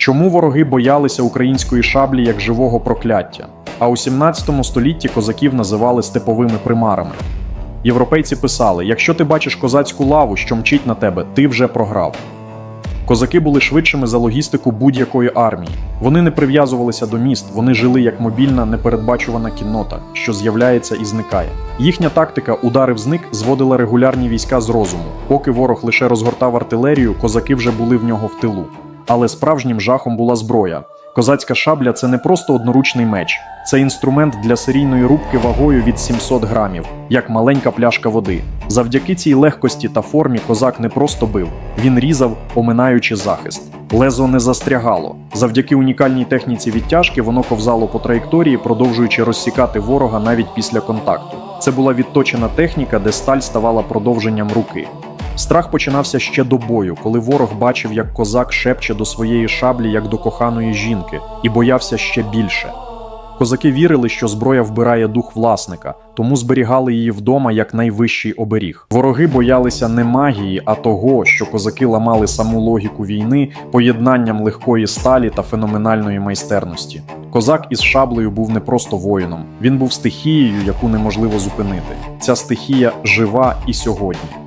Чому вороги боялися української шаблі як живого прокляття? А у 17 столітті козаків називали степовими примарами. Європейці писали: якщо ти бачиш козацьку лаву, що мчить на тебе, ти вже програв. Козаки були швидшими за логістику будь-якої армії. Вони не прив'язувалися до міст, вони жили як мобільна непередбачувана кіннота, що з'являється і зникає. Їхня тактика ударив зник зводила регулярні війська з розуму. Поки ворог лише розгортав артилерію, козаки вже були в нього в тилу. Але справжнім жахом була зброя. Козацька шабля це не просто одноручний меч, це інструмент для серійної рубки вагою від 700 грамів, як маленька пляшка води. Завдяки цій легкості та формі козак не просто бив, він різав, оминаючи захист. Лезо не застрягало. Завдяки унікальній техніці відтяжки воно ковзало по траєкторії, продовжуючи розсікати ворога навіть після контакту. Це була відточена техніка, де сталь ставала продовженням руки. Страх починався ще до бою, коли ворог бачив, як козак шепче до своєї шаблі, як до коханої жінки, і боявся ще більше. Козаки вірили, що зброя вбирає дух власника, тому зберігали її вдома як найвищий оберіг. Вороги боялися не магії, а того, що козаки ламали саму логіку війни поєднанням легкої сталі та феноменальної майстерності. Козак із шаблею був не просто воїном, він був стихією, яку неможливо зупинити. Ця стихія жива і сьогодні.